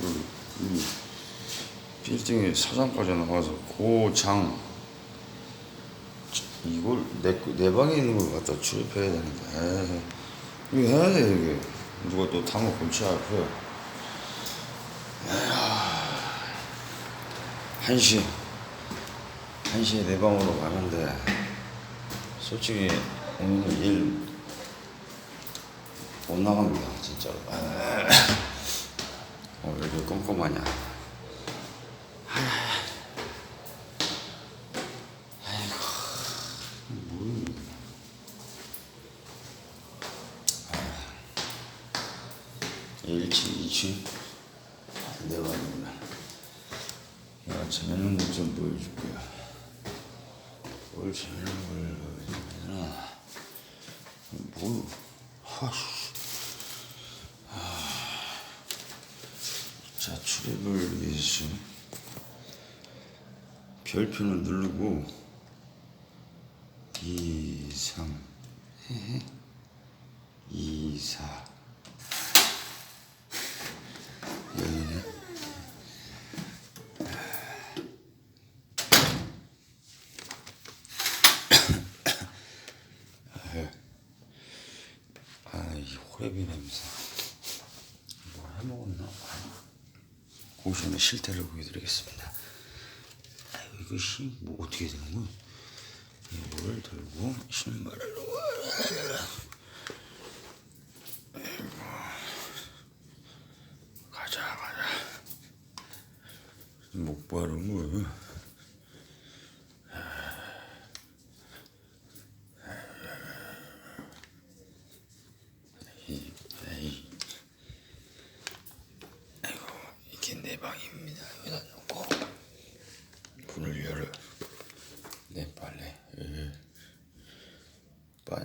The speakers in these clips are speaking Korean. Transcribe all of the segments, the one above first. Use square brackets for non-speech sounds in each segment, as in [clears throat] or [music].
그, 이 빌딩에 사장까지 나와서 고장. 이걸 내, 내 방에 있는 걸 갖다 출입해야 되는데. 에이, 이거 해야 돼 이게. 누가 또 당을 골치 아파요 한시. 한시에 내 방으로 가는데 솔직히 오늘 일 못 나갑니다 진짜로. 아, 어, 왜 이렇게 꼼꼼하냐. 일치 이치 내가 아니구나. 야 재밌는 것좀 보여줄게요. 뭘 재밌는 걸 보여주면 되나 뭐 하씨 자 출입을 위해서 별표는 누르고 2, 3, 2, 4 여기네 아이 냄새. 뭐 해먹었나? 고시원의 실태를 보여드리겠습니다 아유 이거 힘뭐 어떻게 되는 거야? 이걸 들고 신발을 가자 가자. 뭐 에이. 아이고 이게 내 방입니다 여기다 놓고 문을 열어 내 빨래 예.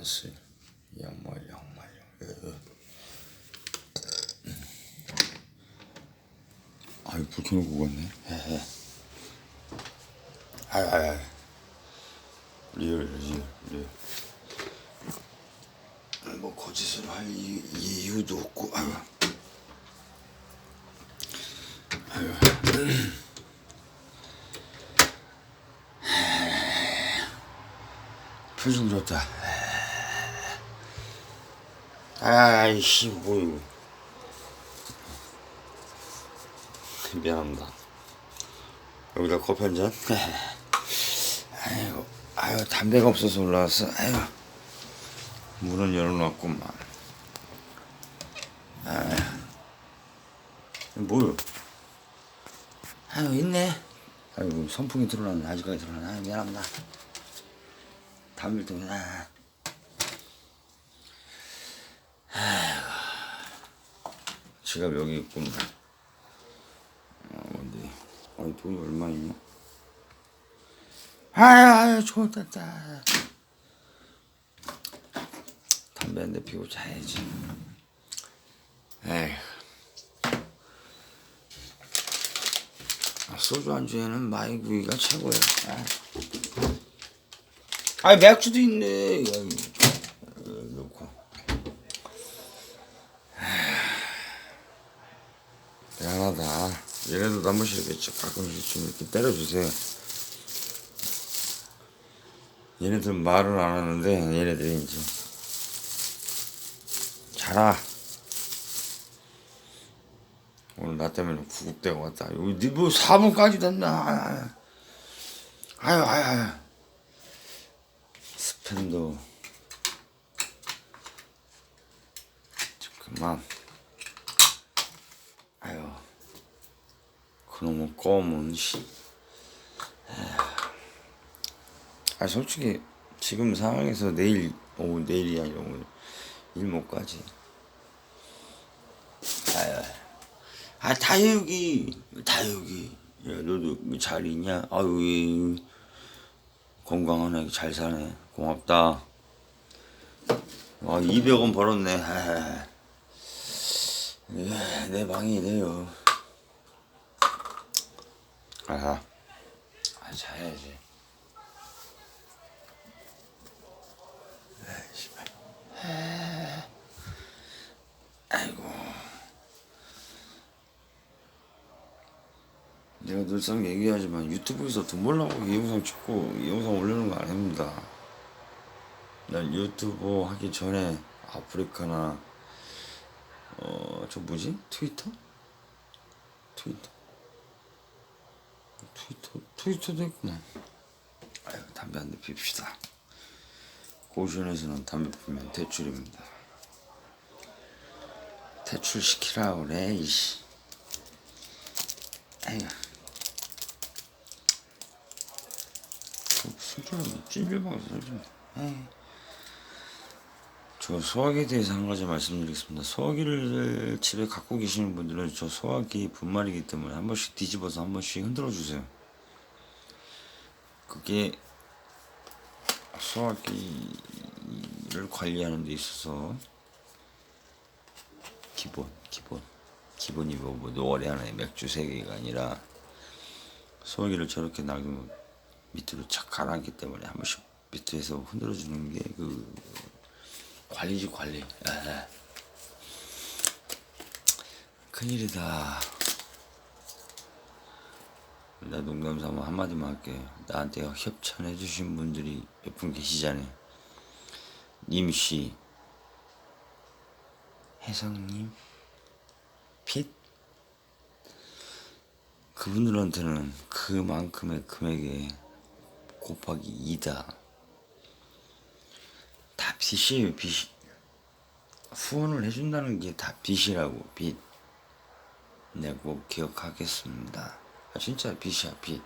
반스 양말 양말. 예. 아이 불 켜놓고 갔네. 아이 아이 리얼 리얼 리얼. 뭐 거짓을 할 이, 이유도 없고 아유. 표정 좋다 아이씨 뭐 미안합니다. 여기다 커피 한잔? 아이고 아유 담배가 없어서 올라왔어. 아유 문은 열어놨구만. 아 뭐요 아유 있네. 아이고 선풍기 들어놨네. 아직까지 들어놨네. 아유 미안합니다. 담배 때문에 아. 아이고. 지갑 여기 있구만. 어 근데 아니 돈이 얼마 있냐? 아유 아유 좋겠다 담배 한 대 피고 자야지. 에휴. 아, 소주 안주에는 마이구이가 최고야. 아. 아 맥주도 있네 이거 어, 놓고 미안하다. 얘네도 한 번씩 이렇게 가끔씩 좀 이렇게 때려주세요. 얘네들 말을 안 하는데 얘네들이 이제 자라. 오늘 나 때문에 구급대가 왔다. 여기 니뭐 4분까지 됐나 아유 아유 아유 스팸도 그만 아유 껌은 씨. 아 솔직히 지금 상황에서 내일 오후 내일이 아니라 오늘 일 못 가지. 아유 아 다육이 다육이. 야 너도 잘 있냐? 아유 이 건강한 애기 잘 사네. 고맙다. 와 200원 벌었네. 아, 예, 내 방이 이래요 아, 아 자야지. 씨발. 아이고. 내가 늘상 얘기하지만 유튜브에서 돈 벌려고 이 영상 찍고 이 영상 올리는 거 아닙니다. 난 유튜브 하기 전에 아프리카나 어 저 뭐지? 트위터? 트위터 트위터 트위터도 있구나. 아유 담배 한 대 핍시다. 고시원에서는 담배 피면 대출입니다. 대출시키라 그래 이씨. 아휴. 술좀 찔려봐서 좀. 저 소화기에 대해서 한 가지 말씀드리겠습니다. 소화기를 집에 갖고 계시는 분들은 저 소화기 분말이기 때문에 한 번씩 뒤집어서 한 번씩 흔들어 주세요. 그게 소화기를 관리하는 데 있어서 기본, 기본, 기본이 뭐, 뭐 노가리 하나에 맥주 세 개가 아니라 소화기를 저렇게 놔두면 밑으로 착 가라앉기 때문에 한 번씩 밑에서 흔들어 주는 게 그 관리지 관리. 에. 큰일이다. 나 농담 삼아 한마디만 할게. 나한테 협찬해 주신 분들이 몇 분 계시잖아요. 님씨, 혜성님, 핏. 그분들한테는 그만큼의 금액에 곱하기 2다. 다 빚이에요, 빚. 후원을 해준다는 게 다 빚이라고, 빚. 내가 꼭 기억하겠습니다. 아, 진짜 빚이야, 빚.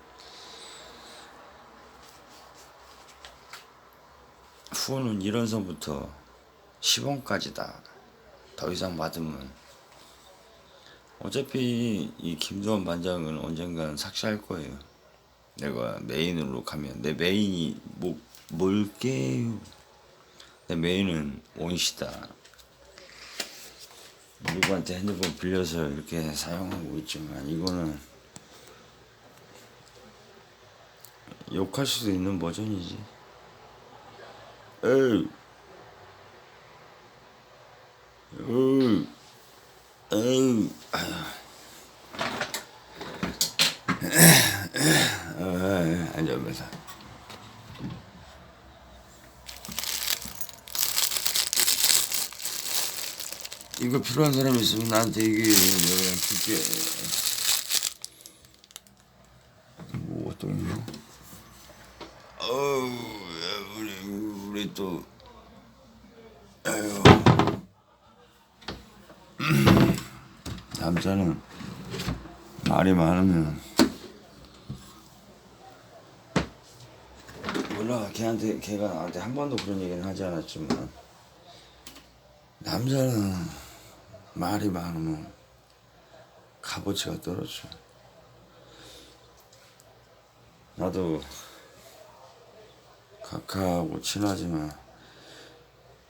후원은 1원서부터 10원까지다. 더 이상 받으면. 어차피 이 김두한 반장은 언젠간 삭제할 거예요. 내가 메인으로 가면 내 메인이 뭐 뭘게요. 내 메인은 원시다. 누구한테 핸드폰 빌려서 이렇게 사용하고 있지만 이거는 욕할 수도 있는 버전이지. 에이, 에이, 에이, 아휴. 앉아면서. 이거 필요한 사람 있으면 나한테 얘기해. 내가 줄게. 뭐 어떤 거? 어우, 야, 우리 우리 또 아유. [clears throat] 남자는 말이 많으면 몰라 걔한테 걔가 나한테 한 번도 그런 얘기는 하지 않았지만 남자는 말이 많으면 값어치가 떨어져. 나도 카카하고 친하지만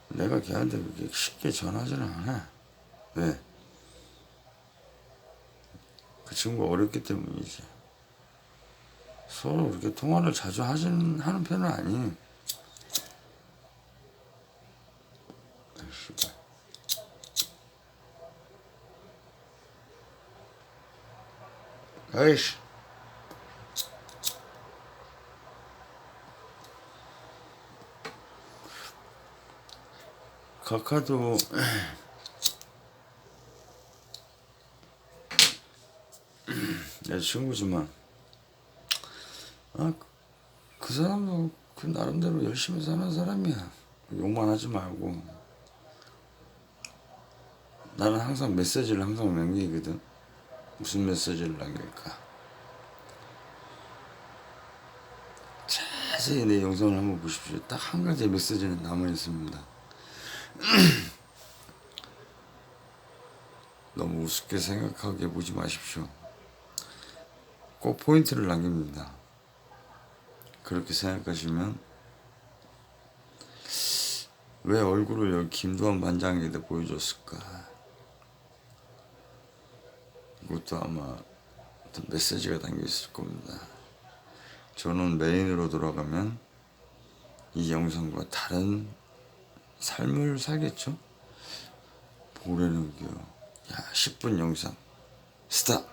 내가 걔한테 그렇게 쉽게 전하지는 않아. 왜? 그 친구가 어렵기 때문이지. 서로 그렇게 통화를 자주 하진 하는 편은 아니에요. 아, 씨발. 아이씨. 카카도 내 친구지만 아, 그 사람도 그 나름대로 열심히 사는 사람이야. 욕만 하지 말고 나는 항상 메시지를 항상 남기거든. 무슨 메시지를 남길까? 자세히 내 영상을 한번 보십시오. 딱 한 가지 메시지는 남아 있습니다. [clears throat] 너무 우습게 생각하게 보지 마십시오. 꼭 포인트를 남깁니다. 그렇게 생각하시면 왜 얼굴을 여기 김두한 반장에게 보여줬을까? 이것도 아마 어떤 메시지가 담겨 있을 겁니다. 저는 메인으로 돌아가면 이 영상과 다른 삶을 살겠죠? 보려는겨. 야, 10분 영상. 스탑!